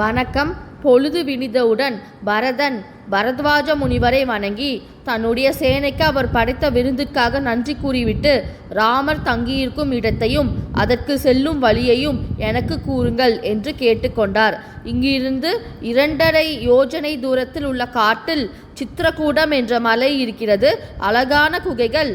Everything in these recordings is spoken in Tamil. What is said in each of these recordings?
வணக்கம். பொழுது விடிந்தவுடன் பரதன் பரத்வாஜ முனிவரை வணங்கி தன்னுடைய சேனைக்கு அவர் படைத்த விருந்துக்காக நன்றி கூறிவிட்டு ராமர் தங்கியிருக்கும் இடத்தையும் அதற்கு செல்லும் வழியையும் எனக்கு கூறுங்கள் என்று கேட்டுக்கொண்டார். இங்கிருந்து இரண்டரை யோஜனை தூரத்தில் உள்ள காட்டில் சித்திரகூடம் என்ற மலை இருக்கிறது. அழகான குகைகள்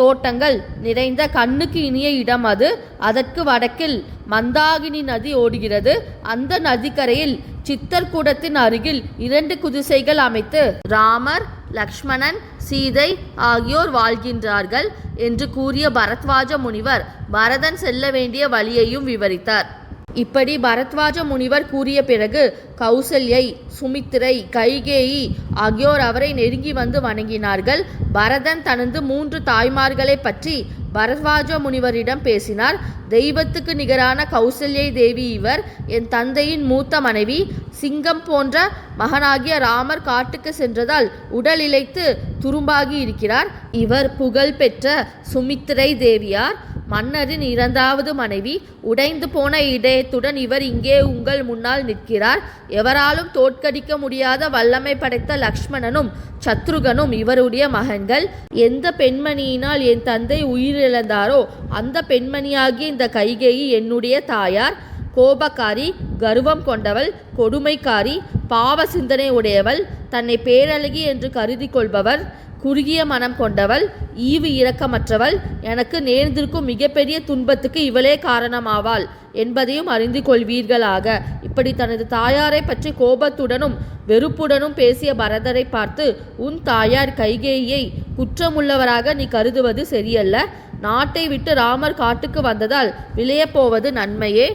தோட்டங்கள் நிறைந்த கண்ணுக்கு இனிய இடம் அது. அதற்கு வடக்கில் மந்தாகினி நதி ஓடுகிறது. அந்த நதிக்கரையில் சித்தர்கூடத்தின் அருகில் இரண்டு குதிசைகள் அமைத்து ராமர் லக்ஷ்மணன் சீதை ஆகியோர் வாழ்கின்றார்கள் என்று கூறிய பரத்வாஜ முனிவர் பரதன் செல்ல வேண்டிய வழியையும் விவரித்தார். இப்படி பரத்வாஜ முனிவர் கூறிய பிறகு கௌசல்யை சுமித்திரை கைகேயி ஆகியோர் அவரை நெருங்கி வந்து வணங்கினார்கள். பரதன் தனது மூன்று தாய்மார்களை பற்றி பரத்வாஜ முனிவரிடம் பேசினார். தெய்வத்துக்கு நிகரான கௌசல்யை தேவி இவர் என் தந்தையின் மூத்த மனைவி சிங்கம் போன்ற மகனாகிய ராமர் காட்டுக்கு சென்றதால் உடல் இழைத்து துரும்பாகி இருக்கிறார். இவர் புகழ் பெற்ற சுமித்திரை தேவியார். மன்னரின் இரண்டாவது மனைவி உடைந்து போன இதயத்துடன் இவர் இங்கே உங்கள் முன்னால் நிற்கிறார். எவராலும் தோற்கடிக்க முடியாத வல்லமை படைத்த லக்ஷ்மணனும் சத்ருகனும் இவருடைய மகன்கள். எந்த பெண்மணியினால் என் தந்தை உயிரிழந்தாரோ அந்த பெண்மணியாகிய இந்த கைகேயி என்னுடைய தாயார். கோபக்காரி கர்வம் கொண்டவள் கொடுமைக்காரி பாவ சிந்தனை உடையவள். தன்னை பேரழகி என்று கருதி கொள்பவர். குறுகிய மனம் கொண்டவள் ஈவு இரக்கமற்றவள். எனக்கு நேர்ந்திருக்கும் மிகப்பெரிய துன்பத்துக்கு இவளே காரணமாவாள் என்பதையும் அறிந்து கொள்வீர்களாக. இப்படி தனது தாயாரை பற்றி கோபத்துடனும் வெறுப்புடனும் பேசிய பரதரை பார்த்து உன் தாயார் கைகேயை குற்றமுள்ளவராக நீ கருதுவது சரியல்ல. நாட்டை விட்டு ராமர் காட்டுக்கு வந்ததால் விளையப்போவது நன்மையே.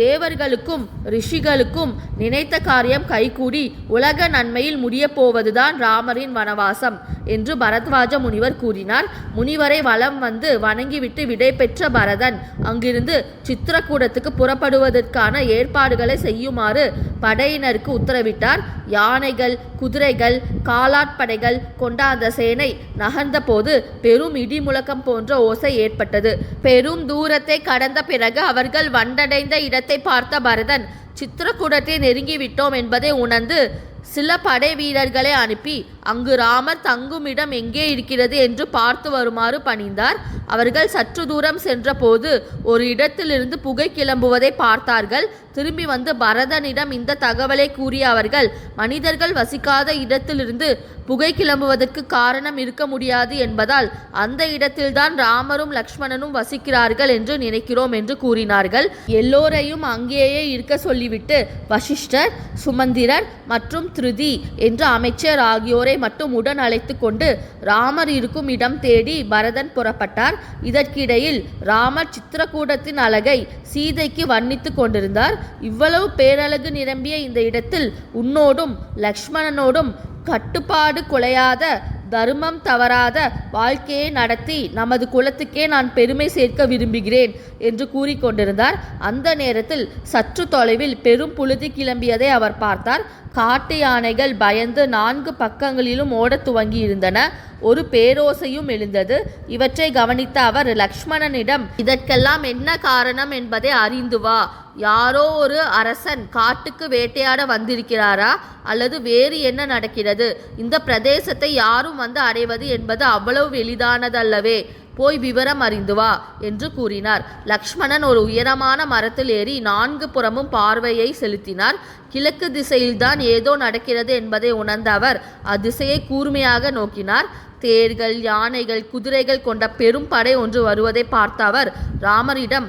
தேவர்களுக்கும் ரிஷிகளுக்கும் நினைத்த காரியம் கைகூடி உலக நன்மையில் முடியப்போவதுதான் ராமரின் வனவாசம் என்று பரத்வாஜ முனிவர் கூறினார். முனிவரை வலம் வந்து வணங்கிவிட்டு விடை பெற்ற பரதன் அங்கிருந்து சித்திரக்கூடத்துக்கு புறப்படுவதற்கான ஏற்பாடுகளை செய்யுமாறு படையினருக்கு உத்தரவிட்டார். யானைகள் குதிரைகள் காலாட்படைகள் கொண்ட அந்த சேனை நகர்ந்தபோது பெரும் இடி முழக்கம் போன்ற ஓசை ஏற்பட்டது. பெரும் தூரத்தை கடந்த பிறகு அவர்கள் வண்டடைந்த இடத்தில் இடத்தை பார்த்த பரதன் சித்திரக்கூடத்தை நெருங்கிவிட்டோம் என்பதை உணர்ந்து சில படை வீரர்களை அனுப்பி அங்கு ராமர் தங்கும் இடம் எங்கே இருக்கிறது? என்று பார்த்து வருமாறு பணிந்தார். அவர்கள் சற்று தூரம் சென்றபோது ஒரு இடத்திலிருந்து புகை கிளம்புவதை பார்த்தார்கள். திரும்பி வந்து பரதனிடம் இந்த தகவலை கூறிய அவர்கள் மனிதர்கள் வசிக்காத இடத்திலிருந்து புகை கிளம்புவதற்கு காரணம் இருக்க முடியாது என்பதால் அந்த இடத்தில்தான் ராமரும் லக்ஷ்மணனும் வசிக்கிறார்கள் என்று நினைக்கிறோம் என்று கூறினார்கள். எல்லோரையும் அங்கேயே இருக்க சொல்லிவிட்டு வசிஷ்டர் சுமந்திரர் மற்றும் திரு திருதி என்ற அமைச்சர் ஆகியோரை மட்டும் உடன் அழைத்து கொண்டு ராமர் இருக்கும் இடம் தேடி பரதன் புறப்பட்டார். இதற்கிடையில் ராமர் சித்திரக்கூடத்தின் அழகை சீதைக்கு வர்ணித்து கொண்டிருந்தார். இவ்வளவு பேரழகு நிரம்பிய இந்த இடத்தில் உன்னோடும் லக்ஷ்மணனோடும் கட்டுப்பாடு குலையாத தர்மம் தவறாத வாழ்க்கையை நடத்தி நமது குலத்துக்கே நான் பெருமை சேர்க்க விரும்புகிறேன் என்று கூறிக்கொண்டிருந்தார் அந்த நேரத்தில் சற்று தொலைவில் பெரும் புழுதி கிளம்பியதை அவர் பார்த்தார். காட்டு யானைகள் பயந்து நான்கு பக்கங்களிலும் ஓடத் துவங்கி இருந்தன ஒரு பேரோசையும் எழுந்தது. இவற்றை கவனித்த அவர் லக்ஷ்மணனிடம் இதற்கெல்லாம் என்ன காரணம் என்பதை அறிந்து வா. யாரோ ஒரு அரசன் காட்டுக்கு வேட்டையாட வந்திருக்கிறாரா? அல்லது வேறு என்ன நடக்கிறது? இந்த பிரதேசத்தை யாரும் வந்து அடைவது என்பது அவ்வளவு எளிதானதல்லவே. போய் விவரம் அறிந்து வா என்று கூறினார். லக்ஷ்மணன் ஒரு உயரமான மரத்தில் ஏறி நான்கு புறமும் பார்வையை செலுத்தினார். கிழக்கு திசையில்தான் ஏதோ நடக்கிறது என்பதை உணர்ந்த அவர் அத்திசையை கூர்மையாக நோக்கினார். தேர்கள் யானைகள் குதிரைகள் கொண்ட பெரும் படை ஒன்று வருவதை பார்த்த அவர் ராமரிடம்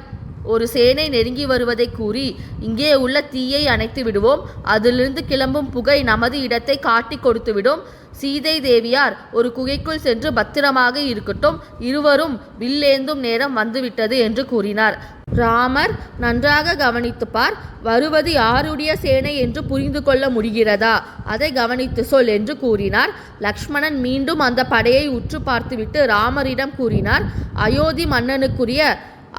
ஒரு சேனை நெருங்கி வருவதை கூறி இங்கே உள்ள தீயை அணைத்து விடுவோம். அதிலிருந்து கிளம்பும் புகை நமது இடத்தை காட்டி கொடுத்துவிடும் சீதை தேவியார் ஒரு குகைக்குள் சென்று பத்திரமாக இருக்கட்டும். இருவரும் வில்லேந்தும் நேரம் வந்துவிட்டது என்று கூறினார். ராமர் நன்றாக கவனித்துப்பார் வருவது யாருடைய சேனை என்று புரிந்து கொள்ள முடிகிறதா? அதை கவனித்து சொல் என்று கூறினார். லக்ஷ்மணன் மீண்டும் அந்த படையை உற்று பார்த்துவிட்டு ராமரிடம் கூறினார் அயோத்தி மன்னனுக்குரிய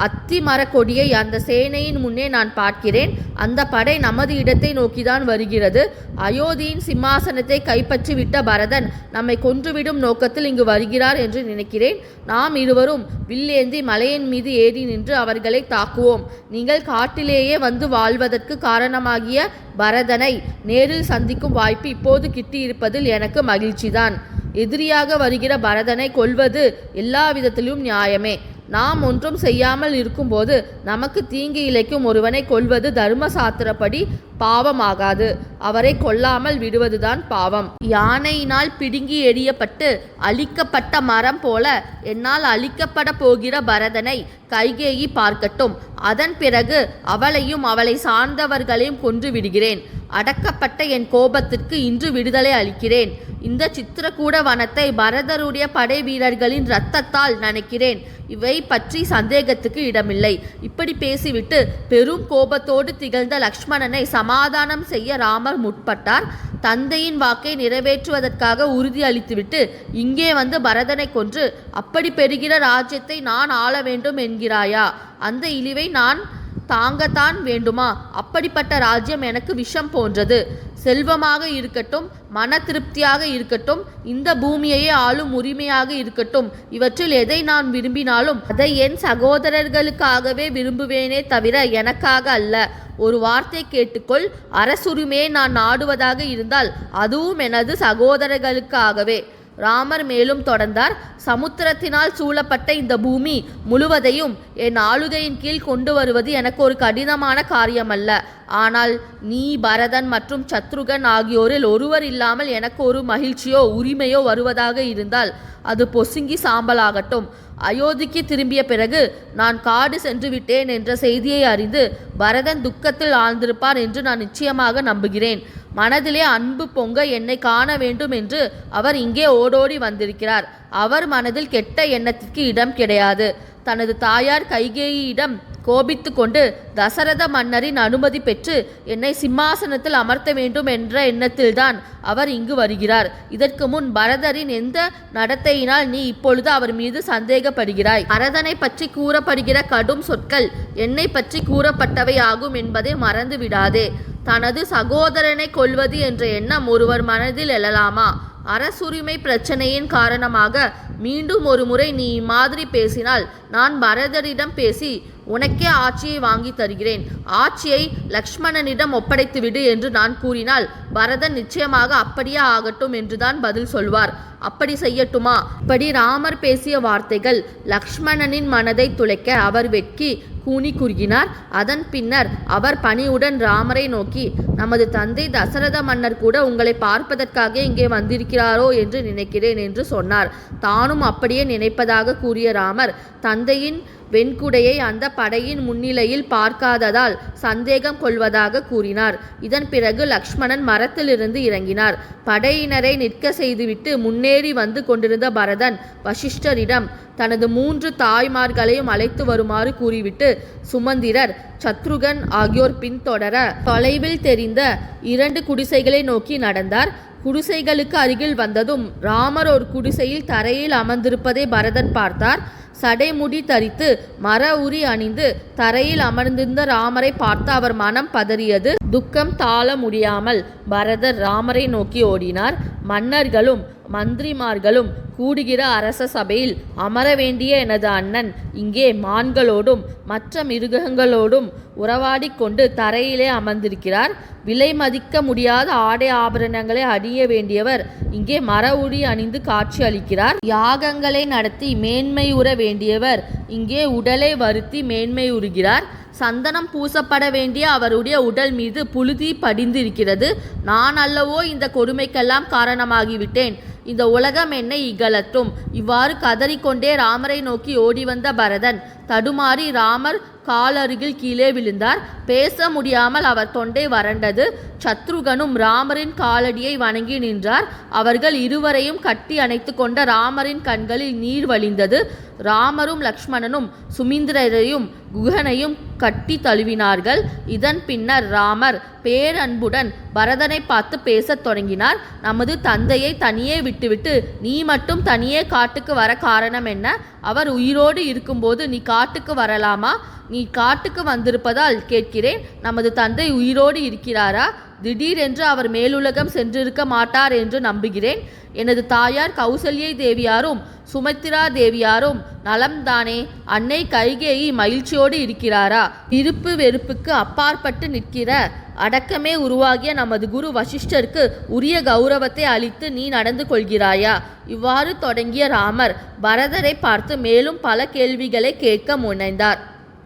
அத்தி மரக்கொடியை அந்த சேனையின் முன்னே நான் பார்க்கிறேன். அந்த படை நமது இடத்தை நோக்கிதான் வருகிறது. அயோத்தியின் சிம்மாசனத்தை கைப்பற்றிவிட்ட பரதன் நம்மை கொன்றுவிடும் நோக்கத்தில் இங்கு வருகிறார் என்று நினைக்கிறேன். நாம் இருவரும் வில்லேந்தி மலையின் மீது ஏறி நின்று அவர்களை தாக்குவோம். நீங்கள் காட்டிலேயே வந்து வாழ்வதற்கு காரணமாகிய பரதனை நேரில் சந்திக்கும் வாய்ப்பு இப்போது கிட்டியிருப்பதில் எனக்கு மகிழ்ச்சிதான். எதிரியாக வருகிற பரதனை கொல்வது எல்லா விதத்திலும் நியாயமே. நாம் ஒன்றும் செய்யாமல் இருக்கும்போது நமக்கு தீங்கு இழைக்கும் ஒருவனை கொல்வது தர்ம சாத்திரப்படி பாவமாகாது. அவரை கொல்லாமல் விடுவதுதான் பாவம். யானையினால் பிடுங்கி எறியப்பட்டு அழிக்கப்பட்ட மரம் போல என்னால் அழிக்கப்பட போகிற பரதனை கைகேயி பார்க்கட்டும். அதன் பிறகு அவளையும் அவளை சார்ந்தவர்களையும் கொன்று விடுகிறேன். அடக்கப்பட்ட என் கோபத்திற்கு இன்று விடுதலை அளிக்கிறேன். இந்த சித்திரக்கூட வனத்தை பரதருடைய படை வீரர்களின் இரத்தத்தால் நினைக்கிறேன். இவை பற்றி சந்தேகத்துக்கு இடமில்லை. இப்படி பேசிவிட்டு பெரும் கோபத்தோடு திகழ்ந்த லக்ஷ்மணனை சமாதானம் செய்ய ராமர் முற்பட்டார். தந்தையின் வாக்கை நிறைவேற்றுவதற்காக உறுதி அளித்துவிட்டு இங்கே வந்து பரதனை கொன்று அப்படி பெறுகிற ராஜ்யத்தை நான் ஆள வேண்டும் என்கிறாயா? அந்த இழிவை நான் தாங்கத்தான் வேண்டுமா? அப்படிப்பட்ட ராஜ்யம் எனக்கு விஷம் போன்றது. செல்வமாக இருக்கட்டும் மன திருப்தியாக இருக்கட்டும் இந்த பூமியையே ஆளும் உரிமையாக இருக்கட்டும் இவற்றில் எதை நான் விரும்பினாலும் அதை என் சகோதரர்களுக்காகவே விரும்புவேனே தவிர எனக்காக அல்ல. ஒரு வார்த்தை கேட்டுக்கொள் அரசுரிமையை நான் நாடுவதாக இருந்தால் அதுவும் எனது சகோதரர்களுக்காகவே. ராமர் மேலும் தொடர்ந்தார் சமுத்திரத்தினால் சூழப்பட்ட இந்த பூமி முழுவதையும் என் ஆளுகையின் கீழ் கொண்டு வருவது எனக்கு ஒரு கடினமான காரியமல்ல. ஆனால் நீ பரதன் மற்றும் சத்ருகன் ஆகியோரில் ஒருவர் இல்லாமல் எனக்கு ஒரு மகிழ்ச்சியோ உரிமையோ வருவதாக இருந்தால் அது பொசுங்கி சாம்பலாகட்டும். அயோத்திக்கு திரும்பிய பிறகு நான் காடு சென்று விட்டேன் என்ற செய்தியை அறிந்து பரதன் துக்கத்தில் ஆழ்ந்திருப்பார் என்று நான் நிச்சயமாக நம்புகிறேன். மனதிலே அன்பு பொங்க என்னை காண வேண்டும் என்று அவர் இங்கே ஓடோடி வந்திருக்கிறார். அவர் மனதில் கெட்ட எண்ணத்திற்கு இடம் கிடையாது. தனது தாயார் கைகேயியிடம் கோபித்து கொண்டு தசரத மன்னரின் அனுமதி பெற்று என்னை சிம்மாசனத்தில் அமர்த்த வேண்டும் என்ற எண்ணத்தில்தான் அவர் இங்கு வருகிறார். இதற்கு முன் பரதரின் எந்த நடத்தையினால் நீ இப்பொழுது அவர் மீது சந்தேகப்படுகிறாய்? பரதனை பற்றி கூறப்படுகிற கடும் சொற்கள் என்னை பற்றி கூறப்பட்டவை ஆகும் என்பதை மறந்து விடாதே தனது சகோதரனை கொள்வது என்ற எண்ணம் ஒருவர் மனதில் எழலாமா? அரசுரிமை பிரச்சனையின் காரணமாக மீண்டும் ஒரு முறை நீ இம்மாதிரி பேசினால் நான் பரதரிடம் பேசி உனக்கே ஆட்சியை வாங்கி தருகிறேன். ஆட்சியை லக்ஷ்மணனிடம் ஒப்படைத்து விடு என்று நான் கூறினால் பரதன் நிச்சயமாக அப்படியே ஆகட்டும் என்றுதான் பதில் சொல்வார். அப்படி செய்யட்டுமா? இப்படி ராமர் பேசிய வார்த்தைகள் லக்ஷ்மணனின் மனதை துளைக்க அவர் வெட்கி கூனி குறுகினார். அதன் பின்னர் அவர் பணியுடன் ராமரை நோக்கி நமது தந்தை தசரத மன்னர் கூட உங்களை பார்ப்பதற்காக இங்கே வந்திருக்கிறாரோ என்று நினைக்கிறேன் என்று சொன்னார். தானும் அப்படியே நினைப்பதாக கூறிய ராமர் தந்தையின் வெண்குடையை அந்த படையின் முன்னிலையில் பார்க்காததால் சந்தேகம் கொள்வதாக கூறினார். இதன் பிறகு லக்ஷ்மணன் மரத்திலிருந்து இறங்கினார். படையினரை நிற்க செய்துவிட்டு முன்னேறி வந்து கொண்டிருந்த பரதன் வசிஷ்டரிடம் தனது மூன்று தாய்மார்களையும் அழைத்து வருமாறு கூறிவிட்டு சுமந்திரர் சத்ருகன் ஆகியோர் பின்தொடர தொலைவில் தெரிந்த இரண்டு குடிசைகளை நோக்கி நடந்தார். குடிசைகளுக்கு அருகில் வந்ததும் ராமர் ஒரு குடிசையில் தரையில் அமர்ந்திருப்பதை பரதன் பார்த்தார். சடைமுடி தரித்து மர உரி அணிந்து தரையில் அமர்ந்திருந்த ராமரை பார்த்து அவர் மனம் பதறியது. துக்கம் தாழ முடியாமல் பரதர் ராமரை நோக்கி ஓடினார். மன்னர்களும் மந்திரிமார்களும் கூடுகிற அரச சபையில் அமர வேண்டிய எனது அண்ணன் இங்கே மான்களோடும் மற்ற மிருகங்களோடும் உறவாடி கொண்டு தரையிலே அமர்ந்திருக்கிறார். விலை மதிக்க முடியாத ஆடை ஆபரணங்களை அணிய வேண்டியவர் இங்கே மர உடி அணிந்து காட்சி அளிக்கிறார். யாகங்களை நடத்தி மேன்மையுற வேண்டியவர் இங்கே உடலை வருத்தி மேன்மையுறுகிறார். சந்தனம் பூசப்பட வேண்டிய அவருடைய உடல் மீது புழுதி படிந்திருக்கிறது. நான் அல்லவோ இந்த கொடுமைக்கெல்லாம் காரணமாகிவிட்டேன். இந்த உலகம் என்னை இகழட்டும். இவ்வாறு கதறிக்கொண்டே ராமரை நோக்கி ஓடி வந்த பரதன் தடுமாறி ராமர் காலருகில் கீழே விழுந்தார். பேச முடியாமல் அவர் தொண்டை வறண்டது. சத்ருகனும் ராமரின் காலடியை வணங்கி நின்றார். அவர்கள் இருவரையும் கட்டி அணைத்து கொண்ட ராமரின் கண்களில் நீர் வழிந்தது. ராமரும் லக்ஷ்மணனும் சுமிந்திரரையும் குகனையும் கட்டி தழுவினார்கள். இதன் பின்னர் ராமர் பேரன்புடன் பரதனை பார்த்து பேசத் தொடங்கினார். நமது தந்தையை தனியே விட்டுவிட்டு நீ மட்டும் தனியே காட்டுக்கு வர காரணம் என்ன? அவர் உயிரோடு இருக்கும்போது நீ காட்டுக்கு வரலாமா? நீ காட்டுக்கு வந்திருப்பதால் கேட்கிறேன். நமது தந்தை உயிரோடு இருக்கிறாரா? திடீரென்று அவர் மேலுலகம் சென்றிருக்க மாட்டார் என்று நம்புகிறேன். எனது தாயார் கௌசல்யை தேவியாரும் சுமித்ரா தேவியாரும் நலம்தானே அன்னை கைகேயி மகிழ்ச்சியோடு இருக்கிறாரா? விருப்பு வெறுப்புக்கு அப்பாற்பட்டு நிற்கிற அடக்கமே உருவாகிய நமது குரு வசிஷ்டருக்கு உரிய கௌரவத்தை அளித்து நீ நடந்து கொள்கிறாயா? இவ்வாறு தொடங்கிய ராமர் பரதரை பார்த்து மேலும் பல கேள்விகளை கேட்க முனைந்தார்.